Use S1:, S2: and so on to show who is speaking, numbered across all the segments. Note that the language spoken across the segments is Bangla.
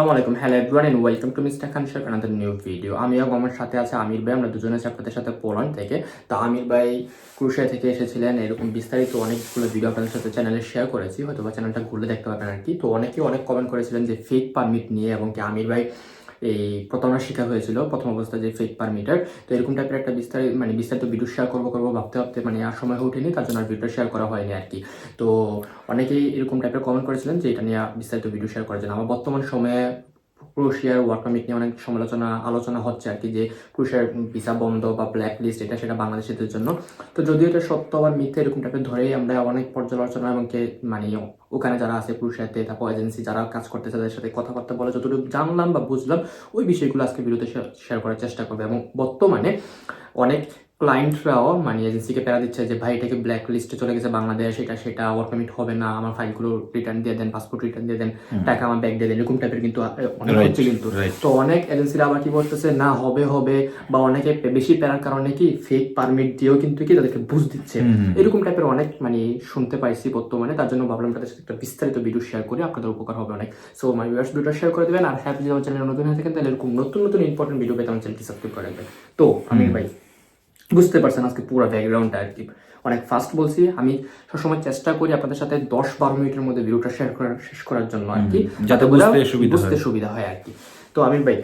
S1: আসসালামু আলাইকুম। Hello everyone and welcome to mister Khan Sheikh another new video আমি এবং আমার সাথে আছে আমির ভাই। আমরা দুজনে আপনাদের সাথে পোল্যান্ড থেকে। তো আমির ভাই ক্রুশিয়া থেকে এসেছিলেন। এরকম বিস্তারিত অনেকগুলো ভিডিও আপনাদের সাথে চ্যানেলে শেয়ার করেছি। হয়তো বা চ্যানেলটা ঘুরলে দেখতে পাবেন আর কি। তো অনেকেই অনেক কমেন্ট করেছিলেন যে ফেক পারমিট নিয়ে এবং কি আমির ভাই এই প্রতারণার শিকার হয়েছিল প্রথম অবস্থায় যে ফেক পারমিটার তো এরকম টাইপের একটা বিস্তারিত মানে বিস্তারিত ভিডিও শেয়ার করব করব, ভাবতে ভাবতে মানে আর সময় উঠেনি ওঠেনি, তার জন্য আর ভিডিও শেয়ার করা হয়নি আর কি। তো অনেকেই এরকম টাইপের কমেন্ট করেছিলেন যে এটা নিয়ে বিস্তারিত ভিডিও শেয়ার করার জন্য। আমার বর্তমান সময়ে ক্রোশিয়ার ওয়ার্ক পারমিট নিয়ে অনেক সমালোচনা, আলোচনা হচ্ছে আর কি যে ক্রোশিয়ার ভিসা বন্ধ বা ব্ল্যাক লিস্ট এটা সেটা বাংলাদেশিদের জন্য। তো যদিও এটা সত্য আবার মিথ্যে এরকম টাইপের ধরেই আমরা অনেক পর্যালোচনা এবং কে মানে ওখানে যারা আছে ক্রোশিয়াতে, তারপর এজেন্সি যারা কাজ করতেছে, তাদের সাথে কথাবার্তা বলে যতটুকু জানলাম বা বুঝলাম, ওই বিষয়গুলো আজকে ভিডিওতে শেয়ার করার চেষ্টা করবে। এবং বর্তমানে অনেক ক্লায়েন্টরাও মানে এজেন্সিকে প্যারা দিচ্ছে যে ভাই এটাকে ব্ল্যাক লিস্টে চলে গেছে বাংলাদেশ এটা সেটা ওয়ার্ক পারমিট হবে না আমার ফাইলগুলো রিটার্ন দিয়ে দেন পাসপোর্ট রিটার্ন দিয়ে দেন টাকা আমার ব্যাগ দিয়ে দেন এরকম টাইপের কিন্তু অনেক হচ্ছে কিন্তু। তো অনেক এজেন্সিরা আবার কি করতেছে না হবে হবে বা অনেকে বেশি প্যারার কারণে কি ফেক পারমিট দিয়েও কিন্তু কি তাদেরকে বুঝ দিচ্ছে। এরকম টাইপের অনেক মানে শুনতে পাইছি বর্তমানে তার জন্য ভাবলাম তাদের সাথে একটা বিস্তারিত ভিডিও শেয়ার করি আপনাদের উপকার হবে অনেক। So my viewers video share করে দেবেন আর হ্যাঁ যদি আমার চ্যানেল নতুন হয়ে থাকেন তাহলে এরকম নতুন নতুন ইম্পর্টেন্ট ভিডিও পেতে আমার চ্যানেলটি সাবস্ক্রাইব করে রাখবেন। তো আমির ভাই বুঝতে পারছেন আজকে পুরো ব্যাকগ্রাউন্ডটা আর কি। অনেক ফাস্ট বলছি আমি সবসময় চেষ্টা করি আপনাদের সাথে দশ বারো মিনিটের মধ্যে ভিডিওটা শেয়ার করার শেষ করার জন্য আর কি।
S2: যাতে বুঝতে সুবিধা
S1: সুবিধা হয় আর কি। তো আমি ভাই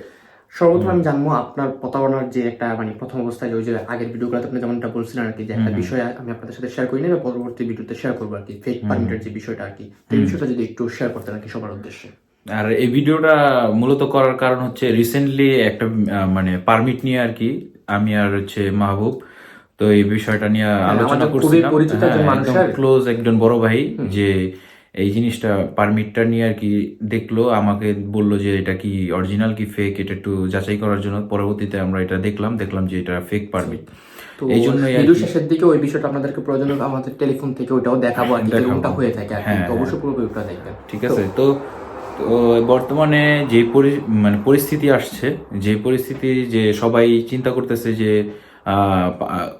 S1: সর্বপ্রথম আমি জানব আপনার প্রতারণার যে একটা মানে প্রথম অবস্থায় ওই যে আগের ভিডিওগুলোতে আপনি যেমনটা বলছিলেন আর কি যে একটা বিষয় আমি আপনাদের সাথে শেয়ার করি নেবে পরবর্তী ভিডিওতে শেয়ার করব আর কি ফেক পারমিটের যে বিষয়টা আর কি। এই বিষয়টা যদি একটু শেয়ার করতেন আর কি সবার উদ্দেশ্যে।
S2: আর এই ভিডিওটা মূলত করার কারণ হচ্ছে রিসেন্টলি একটা মানে পারমিট নিয়ে আর কি আমি আর হচ্ছে মাহবুব। তো এই বিষয়টা নিয়ে আলোচনা করছিলাম। হ্যাঁ, একদম ক্লোজ একজন বড় ভাই যে এই জিনিসটা পারমিটটা নিয়ে আর কি দেখল আমাকে বলল যে এটা কি অরিজিনাল কি ফেক এটা একটু যাচাই করার জন্য। পরবর্তীতে আমরা এটা দেখলাম দেখলাম যে এটা ফেক পারমিট
S1: তো
S2: এই জন্যই আর
S1: ভিডিও শেষের দিকে ওই বিষয়টা আপনাদেরকে প্রয়োজন আমাদের টেলিফোন থেকে ওটাও দেখাবো আর কি হয়ে থাকে আর কি।
S2: হ্যাঁ,
S1: অবশ্যই পুরো ভিডিওটা দেখবেন।
S2: ঠিক আছে তো তো বর্তমানে যে পরি- মানে পরিস্থিতি আসছে, যে পরিস্থিতি যে সবাই চিন্তা করতেছে যে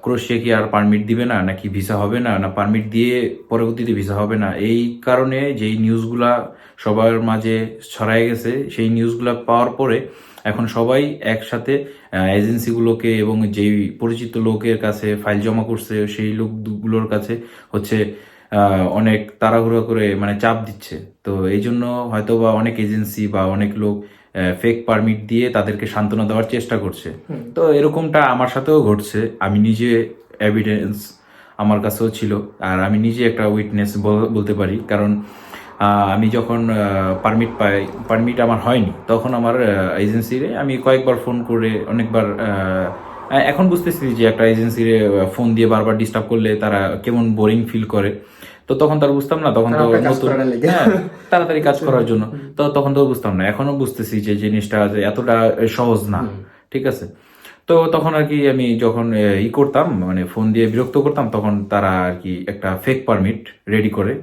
S2: ক্রোশিয়া কি আর পারমিট দিবে না, নাকি ভিসা হবে না না পারমিট দিয়ে পরবর্তীতে ভিসা হবে না, এই কারণে যেই নিউজগুলা সবার মাঝে ছড়ায় গেছে, সেই নিউজগুলা পাওয়ার পরে এখন সবাই একসাথে এজেন্সিগুলোকে এবং যেই পরিচিত লোকের কাছে ফাইল জমা করছে, সেই লোকগুলোর কাছে হচ্ছে অনেক তাড়াহুড়ো করে মানে চাপ দিচ্ছে। তো এই জন্য হয়তো বা অনেক এজেন্সি বা অনেক লোক ফেক পারমিট দিয়ে তাদেরকে সান্ত্বনা দেওয়ার চেষ্টা করছে। তো এরকমটা আমার সাথেও ঘটছে। আমি নিজে এভিডেন্স আমার কাছেও ছিল। আর আমি নিজে একটা উইটনেস বলতে পারি। কারণ আমি যখন পারমিট পাই পারমিট আমার হয়নি তখন আমার এজেন্সিরে আমি কয়েকবার ফোন করে অনেকবার এখন বুঝতেছি যে একটা এজেন্সির ফোন দিয়ে বারবার ডিস্টার্ব করলে তারা কেমন বোরিং ফিল করে। তো তখন তার বুঝতাম না তখন তো নতুন। হ্যাঁ, তাড়াতাড়ি কাজ করার জন্য। তো তখন তো বুঝতাম না এখনও বুঝতেছি যে জিনিসটা এতটা সহজ না ঠিক আছে? তো তখন আর কি আমি যখন ই করতাম মানে ফোন দিয়ে বিরক্ত করতাম তখন তারা আর কি একটা ফেক পারমিট রেডি করে।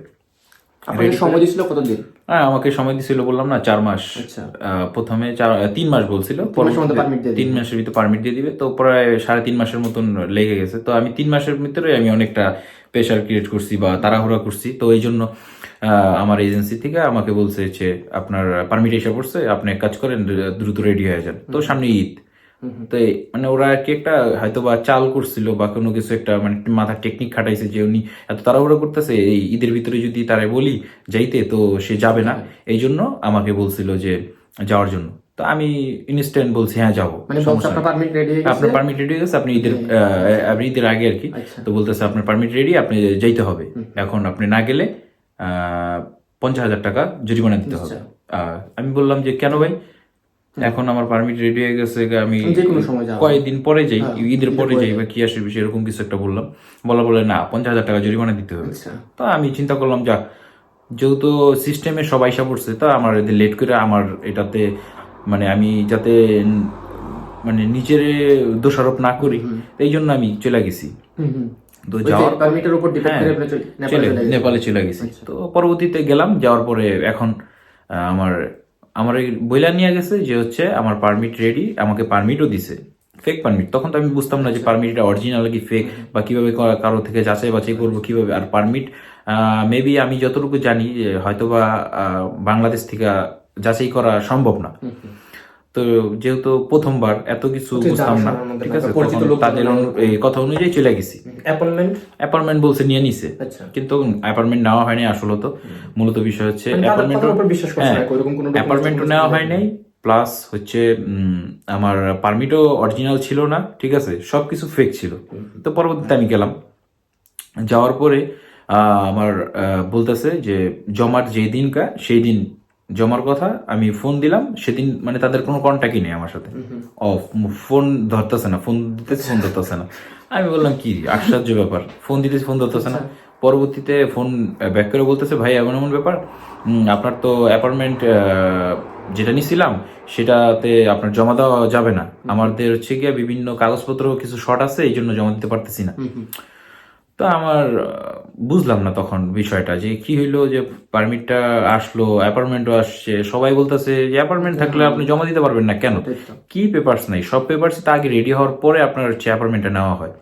S1: সময় দিয়েছিল কতদিন?
S2: হ্যাঁ আমাকে সময় দিছিল বললাম না চার মাস।
S1: আচ্ছা।
S2: প্রথমে চার তিন মাস বলছিল। তিন মাসের ভিতরে পারমিট দিয়ে দিবে। তো প্রায় সাড়ে তিন মাসের মতন লেগে গেছে। তো আমি তিন মাসের ভিতরে আমি অনেকটা প্রেশার ক্রিয়েট করছি বা তাড়াহুড়া করছি। তো এই জন্য আমার এজেন্সি থেকে আমাকে বলছে যে আপনার পারমিট এসে পড়ছে আপনি এক কাজ করেন দ্রুত রেডি হয়ে যান। তো সামনে ঈদ। তো মানে ওরা আর কি একটা হয়তো বা চাল করছিল বা কোনো কিছু একটা মানে মাথার টেকনিক খাটাইছে যে উনি এত তাড়াহুড়ো করতেছে এই ঈদের ভিতরে যদি তারা বলি যাইতে তো সে যাবে না। এই জন্য আমাকে বলছিল যে যাওয়ার জন্য। তো আমি ইনস্ট্যান্ট বলছি হ্যাঁ যাব।
S1: মানে আপনার পারমিট রেডি হয়ে গেছে?
S2: হয়ে আপনি ঈদের আপনি ঈদের আগে আর কি।
S1: আচ্ছা।
S2: তো বলতেছে আপনার পারমিট রেডি আপনি যাইতে হবে। এখন আপনি না গেলে পঞ্চাশ হাজার টাকা জরিমানা দিতে হবে। আমি বললাম যে কেন ভাই? এখন আমার পারমিট রেডি হয়ে গেছে আমি কয়েকদিন পরে যাই ঈদের পরে যাই বা কি আসে বিষয় এরকম কিছু একটা বললাম। বলা বলে না পঞ্চাশ হাজার টাকা জরিমানা দিতে হবে।
S1: আচ্ছা।
S2: তো আমি চিন্তা করলাম যাক যেহেতু সিস্টেমে সবাই সা পড়ছে তো আমার লেট করে আমার এটাতে মানে আমি যাতে মানে নিজের দোষারোপ না করি এই জন্য আমি চলে গেছি। তো যাওয়ার
S1: পারমিটের উপর ডিপেন্ড করে নেপালে
S2: চলে গেছি। তো পরবর্তীতে গেলাম যাওয়ার পরে এখন আমার আমার বইলা নিয়ে গেছে যে হচ্ছে আমার পারমিট রেডি আমাকে পারমিটও দিছে। ফেক পারমিট তখন তো আমি বুঝতাম না যে পারমিটটা অরিজিনাল কি ফেক বা কীভাবে কারও থেকে যাচাই বাছাই করব কীভাবে আর পারমিট মেবি আমি যতটুকু জানি যে হয়তোবা বাংলাদেশ থেকে যাচাই করা সম্ভব না। তো যেহেতু প্রথমবার এত কিছু বুঝতাম না ঠিক আছে?
S1: পরিচিত লোক
S2: তাদের এই কথা অনুযায়ী চলে গেছি।
S1: Appointment
S2: apartment? বলছে নিয়ে নিছে।
S1: আচ্ছা।
S2: কিন্তু অ্যাপার্টমেন্ট নেওয়া হয়নি আসলে তো। মূলত বিষয় হচ্ছে
S1: মানে
S2: অ্যাপার্টমেন্ট
S1: document
S2: অ্যাপার্টমেন্টও নেওয়া হয় নাই প্লাস হচ্ছে আমার পারমিটও অরিজিনাল ছিল না ঠিক আছে? সবকিছু ফেক ছিল। তো পরবর্তীতে আমি গেলাম। যাওয়ার পরে আহ, আমার বলতেছে যে জমার যেই দিনকা সেই দিন জমার কথা আমি ফোন দিলাম সেদিন মানে তাদের কোনো কন্ট্যাক্টই নেই আমার সাথে। অফ ফোন ধরতেছে না ফোন দিতেছে ফোন ধরতেছে না। আমি বললাম কি আশ্চর্য ব্যাপার ফোন দিতেছে ফোন ধরতেছে না? পরবর্তীতে ফোন ব্যাক করে বলতেছে ভাই এমন এমন ব্যাপার আপনার তো অ্যাপার্টমেন্ট যেটা নিছিলাম সেটাতে আপনার জমা দেওয়া যাবে না। আমাদের হচ্ছে গিয়ে বিভিন্ন কাগজপত্র কিছু শর্ট আছে এই জন্য জমা দিতে পারতেছি না। তো আমার বুঝলাম না তখন বিষয়টা যে কি হইল যে পারমিটটা আসলো অ্যাপার্টমেন্টও আসছে সবাই বলতেছে যে অ্যাপার্টমেন্ট থাকলে আপনি জমা দিতে পারবেন না কেন? কি পেপারস নাই? সব পেপারস তা আগে রেডি হওয়ার পরে আপনার হচ্ছে অ্যাপার্টমেন্টটা নেওয়া হয়।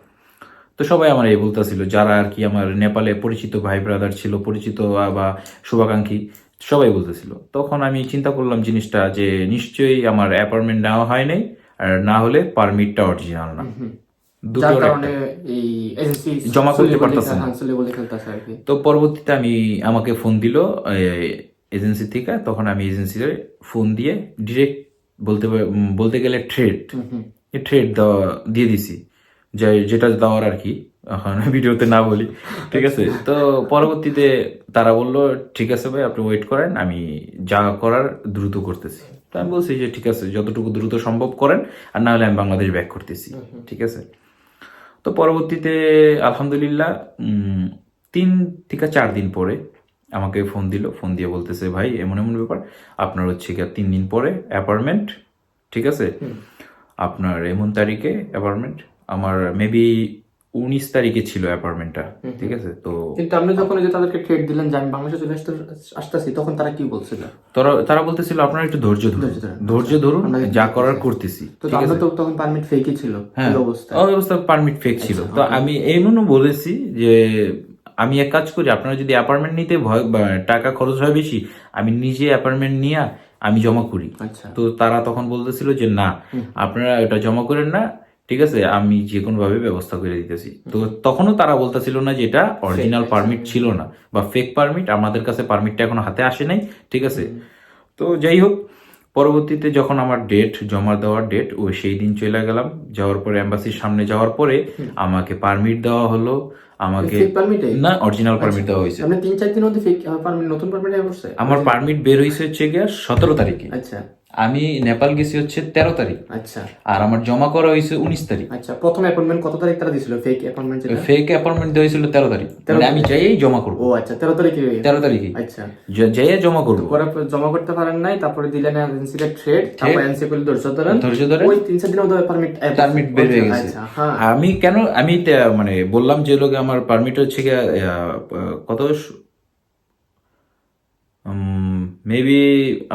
S2: তো সবাই আমার এই বলতেছিল যারা আর কি আমার নেপালে পরিচিত ভাই ব্রাদার ছিল পরিচিত বা শুভাকাঙ্ক্ষী সবাই বলতেছিল। তখন আমি চিন্তা করলাম জিনিসটা যে নিশ্চয়ই আমার অ্যাপার্টমেন্ট নেওয়া হয় নাই আর না হলে পারমিটটা অরিজিনাল না।
S1: যার কারণে এই এজেন্সি
S2: জমা করতে পারতাছে তো পরবর্তীতে আমি আমাকে ফোন দিল এজেন্সি থেকে তখন আমি এজেন্সিতে ফোন দিয়ে ডিরেক্ট বলতে বলতে গেলে ট্রেড ট্রেড দেওয়া দিয়ে দিছি। যে যেটা দেওয়ার আর কি এখন ভিডিওতে না বলি ঠিক আছে? তো পরবর্তীতে তারা বলল ঠিক আছে ভাই আপনি ওয়েট করেন আমি যা করার দ্রুত করতেছি। তো আমি বলছি যে ঠিক আছে যতটুকু দ্রুত সম্ভব করেন আর না হলে আমি বাংলাদেশ ব্যাক করতেছি। ঠিক আছে? তো পরবর্তীতে আলহামদুলিল্লাহ তিন থেকে চার দিন পরে আমাকে ফোন দিল। ফোন দিয়ে বলতেছে ভাই এমন এমন ব্যাপার। আপনার হচ্ছে গিয়ে তিন দিন পরে অ্যাপার্টমেন্ট ঠিক আছে? আপনার এমন তারিখে অ্যাপার্টমেন্ট। আমার মেবি উনিশ তারিখে ছিল অ্যাপার্টমেন্টটা ঠিক আছে? তো
S1: কিন্তু আপনি যখন যে তাদেরকে ট্রেড দিলেন যে আমি বাংলাদেশে চলে আসতে আসতেছি তখন তারা কি বলছিল?
S2: তারা তারা বলতেছিল আপনার একটু ধৈর্য ধরুন।
S1: ধৈর্য ধরুন।
S2: যা করার করতেছি
S1: তো
S2: ঠিক আছে?
S1: আমরা তো তখন পারমিট ফেকই ছিল
S2: হ্যাঁ
S1: এই অবস্থা
S2: অবস্থা পারমিট ফেক ছিল। তো আমি এমনও বলেছি যে আমি এক কাজ করি আপনারা যদি অ্যাপার্টমেন্ট নিতে ভয় টাকা খরচ হয় বেশি আমি নিজে অ্যাপার্টমেন্ট নিয়ে আমি জমা করি।
S1: আচ্ছা।
S2: তো তারা তখন বলতেছিল যে না আপনারা এটা জমা করেন না ঠিক আছে আমি যে কোনো ভাবে ব্যবস্থা করে দিতেছি। তো তখনও তারা বলতেছিল না যে এটা অরিজিনাল পারমিট ছিল না বা ফেক পারমিট আমাদের কাছে পারমিটটা এখনও হাতে আসে নাই ঠিক আছে। তো যাই হোক পরবর্তীতে যখন আমার ডেট জমা দেওয়ার ডেট ওই সেই দিন চলে গেলাম। যাওয়ার পরে এম্বাসির সামনে যাওয়ার পরে আমাকে পারমিট দেওয়া হলো। আমাকে না অরিজিনাল পারমিট দেওয়া হয়েছে।
S1: আপনি তিন চার দিনের মধ্যে ফেক পারমিট নতুন পারমিট
S2: আমার পারমিট বের হয়েছে হচ্ছে গিয়ে সতেরো তারিখে।
S1: আচ্ছা।
S2: আমি নেপাল গেছি হচ্ছে তেরো তারিখ।
S1: আচ্ছা।
S2: আর আমার জমা করা হয়েছে উনিশ তারিখ।
S1: আচ্ছা প্রথম অ্যাপয়েন্টমেন্ট কত তারিখ তারা দিছিল ফেক অ্যাপয়েন্টমেন্ট
S2: ফেক অ্যাপয়েন্টমেন্ট দেওয়া হয়েছিল তেরো তারিখ। মানে আমি যাইয়েই জমা করব।
S1: ও আচ্ছা তেরো তারিখে
S2: তেরো তারিখে।
S1: আচ্ছা।
S2: যাইয়ে জমা করব।
S1: জমা করতে পারেন নাই তারপরে দিলেন এজেন্সিতে ট্রেড তারপর এনসি করলে ধৈর্য ধরেন।
S2: ধৈর্য ধরে
S1: ওই তিন চার দিনের মধ্যে পারমিট
S2: পারমিট বের হয়ে গেছে।
S1: আচ্ছা হ্যাঁ।
S2: আমি কেন আমি মানে বললাম যে লোকে আমার পারমিট হচ্ছে কত মেবি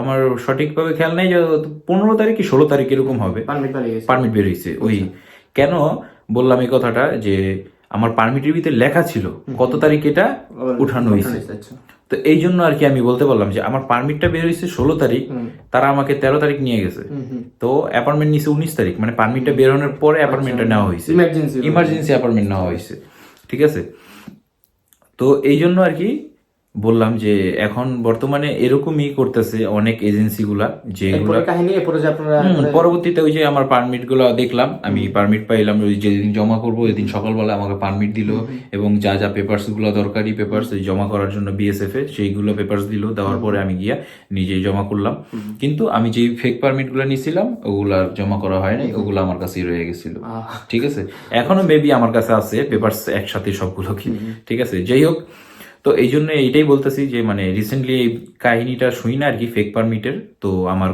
S2: আমার সঠিকভাবে খেয়াল নেই যে পনেরো তারিখ কি ষোলো তারিখ এরকম হবে।
S1: পারমিট
S2: বেরিয়েছে ওই কেন বললাম এই কথাটা যে আমার পারমিটের ভিতরে লেখা ছিল কত তারিখ এটা উঠানো হয়েছে।
S1: আচ্ছা।
S2: তো এই জন্য আর কি আমি বলতে পারলাম যে আমার পারমিটটা বের হয়েছে ষোলো তারিখ তারা আমাকে তেরো তারিখ নিয়ে গেছে। তো অ্যাপার্টমেন্ট নিছে উনিশ তারিখ মানে পারমিটটা বেরোনোর পরে অ্যাপার্টমেন্টটা নেওয়া হয়েছে।
S1: ইমার্জেন্সি
S2: ইমার্জেন্সি অ্যাপার্টমেন্ট নেওয়া হয়েছে। ঠিক আছে? তো এই জন্য আর কি বললাম যে এখন বর্তমানে এরকমই করতেছে অনেক এজেন্সিগুলা যেগুলা পরবর্তীতে ওই যে আমার পারমিটগুলো দেখলাম আমি পারমিট পাইলাম ওই যেদিন জমা করব ওই দিন সকালবেলা আমাকে পারমিট দিল এবং যা যা পেপারসগুলো দরকারি পেপারস জমা করার জন্য বিএসএফ এ সেইগুলো পেপারস দিল দেওয়ার পরে আমি গিয়া নিজেই জমা করলাম। কিন্তু আমি যেই ফেক পারমিটগুলো নিয়েছিলাম ওগুলা জমা করা হয় নাই ওগুলো আমার কাছেই রয়ে গেছিল। ঠিক আছে? এখনও মেবি আমার কাছে আছে পেপারস একসাথে সবগুলো কি ঠিক আছে? যাই হোক তো এই জন্য এইটাই বলতেছি যে মানে রিসেন্টলি এই কাহিনীটা শুই না আর কি ফেক পারমিটের তো আমার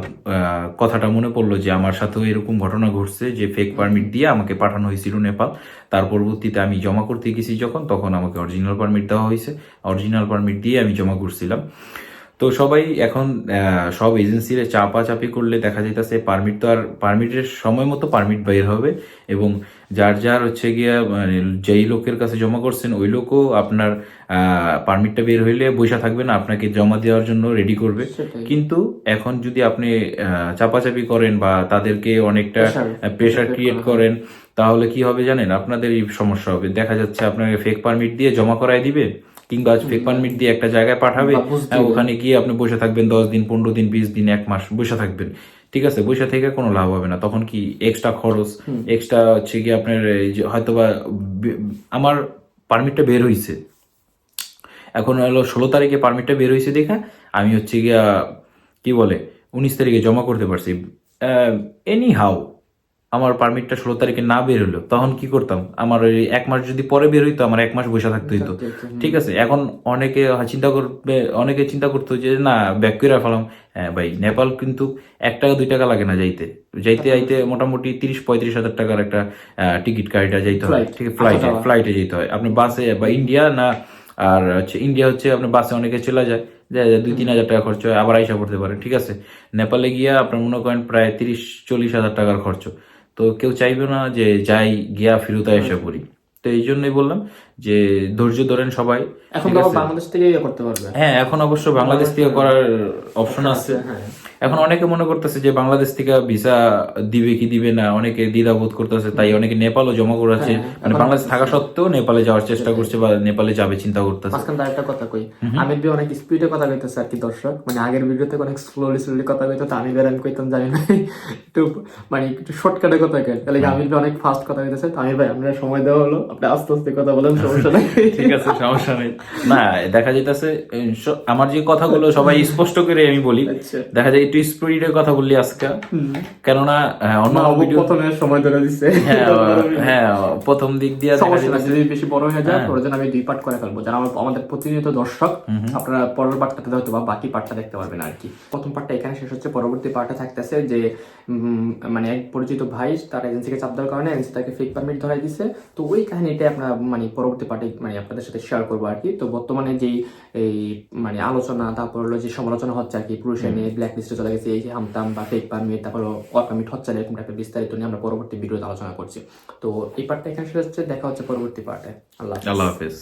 S2: কথাটা মনে পড়ল যে, আমার সাথেও এরকম ঘটনা ঘটছে যে ফেক পারমিট দিয়ে আমাকে পাঠানো হয়েছিল নেপাল। তার পরবর্তীতে আমি জমা করতে গেছি যখন, তখন আমাকে অরিজিনাল পারমিট দেওয়া হয়েছে। অরিজিনাল পারমিট দিয়ে আমি জমা করছিলাম। তো সবাই এখন সব এজেন্সির চাপাচাপি করলে দেখা যাইতেছে পারমিট তো আর পারমিটের সময় মতো পারমিট বের হবে এবং যার যার হচ্ছে গিয়া মানে যেই লোকের কাছে জমা করছেন ওই লোকও আপনার পারমিটটা বের হইলে বৈশা থাকবে না আপনাকে জমা দেওয়ার জন্য রেডি করবে। কিন্তু এখন যদি আপনি চাপাচাপি করেন বা তাদেরকে অনেকটা প্রেশার ক্রিয়েট করেন তাহলে কি হবে জানেন? আপনাদের এই সমস্যা হবে। দেখা যাচ্ছে আপনাকে ফেক পারমিট দিয়ে জমা করায় দিবে কিংবা ফেক পারমিট দিয়ে একটা জায়গায় পাঠাবে হ্যাঁ, ওখানে গিয়ে আপনি বসে থাকবেন দশ দিন পনেরো দিন বিশ দিন এক মাস বসে থাকবেন। ঠিক আছে বসে থেকে কোনো লাভ হবে না। তখন কি এক্সট্রা খরচ এক্সট্রা হচ্ছে কি আপনার এই যে হয়তোবা বে- আমার পারমিটটা বের হয়েছে এখন হলো ষোলো তারিখে পারমিটটা বের হয়েছে দেখা আমি হচ্ছে গিয়া কি বলে উনিশ তারিখে জমা করতে পারছি। এনি হাউ আমার পারমিটটা ষোলো তারিখে না বের হলো তখন কি করতাম? আমার ওই এক মাস যদি পরে বের হইতো আমার এক মাস বসে থাকতে হইতো। ঠিক আছে এখন অনেকে চিন্তা করবে অনেকে চিন্তা করতো যে না ব্যাক করে ফেলাম। হ্যাঁ ভাই নেপাল কিন্তু এক টাকা দুই টাকা লাগে না যাইতে। যাইতে যাইতে মোটামুটি তিরিশ পঁয়ত্রিশ হাজার টাকার একটা টিকিট কার্ডটা যাইতে হয়। ঠিক আছে ফ্লাইটে ফ্লাইটে যেতে হয়। আপনি বাসে বা ইন্ডিয়া না আর হচ্ছে ইন্ডিয়া হচ্ছে আপনার বাসে অনেকে চলে যায় দুই তিন হাজার টাকা খরচ হয় আবার আইসা করতে পারেন ঠিক আছে নেপালে গিয়া আপনার মনে করেন প্রায় তিরিশ চল্লিশ হাজার টাকার খরচ। তো কেউ চাইবে না যে যাই গিয়া ফিরত এসে পড়ি। তো এই জন্যই বললাম যে ধৈর্য ধরেন সবাই
S1: এখন? বাংলাদেশ থেকে করতে পারবে।
S2: হ্যাঁ এখন অবশ্য বাংলাদেশ থেকে করার অপশন আছে।
S1: হ্যাঁ
S2: এখন অনেকে মনে করতেছে যে বাংলাদেশ থেকে ভিসা দিবে কি দিবে না অনেকে দ্বিধাবোধ করতেছে তাই অনেকে নেপালও জমা করেছে
S1: হ্যাঁ,
S2: মানে বাংলাদেশ থাকা সত্ত্বেও নেপালে যাওয়ার চেষ্টা করছে বা নেপালে যাবে চিন্তা করতেছে।
S1: মাঝখান একটা কথা কই। আমির বি অনেক স্পিডে কথা কইতেছে আর কি দর্শক। মানে আগের ভিডিওতে অনেক স্লোলি স্লোলি কথা কইতো আমি বের আমি কইতাম জানি না। একটু মানে একটু শর্টকাটে কথা কই তাহলে আমির ভাই অনেক ফাস্ট কথা কইতেছে? তো আমির ভাই আপনার সময় দেওয়া হলো। আপনি আস্তে আস্তে কথা বলেন। সমস্যা নাই।
S2: ঠিক আছে সমস্যা নেই। না দেখা যাইতেছে আমার যে কথাগুলো সবাই স্পষ্ট করে আমি বলি
S1: আচ্ছা।
S2: দেখা যায় একটু কথা বললি আজকে। কেননা অন্য ভিডিও
S1: প্রথমে সময় ধরে দিচ্ছে
S2: হ্যাঁ হ্যাঁ প্রথম দিক দিয়ে
S1: যদি বেশি বড় হয়ে যায়
S2: হ্যাঁ।
S1: ওর জন্য আমি দুই পার্ট করে ফেলব। যারা আমাদের প্রতিনিয়ত দর্শক আপনারা পরের পার্টটাতে হয়তো বা বাকি পার্টটা দেখতে পারবেন আর কি। প্রথম পার্টটা এখানে শেষ হচ্ছে পরবর্তী পার্টটা থাকতেছে যে মানে এক পরিচিত ভাই তার এজেন্সিকে চাপ দেওয়ার কারণে এজেন্সি তাকে ফেক পারমিট ধরাই দিছে। তো ওই কাহিনীটা আপনার মানে পরবর্তী পার্টে মানে আপনাদের সাথে শেয়ার করব আর কি তো বর্তমানে যেই এই মানে আলোচনা তারপর হলো যে সমালোচনা হচ্ছে আর কি পুরুষের নিয়ে ব্ল্যাক লিস্টে চলে গেছে এই যে হামতাম বা ফেক পারমিট তারপর ওয়ার্ক হচ্ছে না, এরকম একটা বিস্তারিত নিয়ে আমরা পরবর্তী ভিডিওতে আলোচনা করছি। তো এই পার্টটা এখানে শেষ হচ্ছে দেখা হচ্ছে পরবর্তী পার্টে আল্লাহ।
S2: আল্লাহ হাফেজ।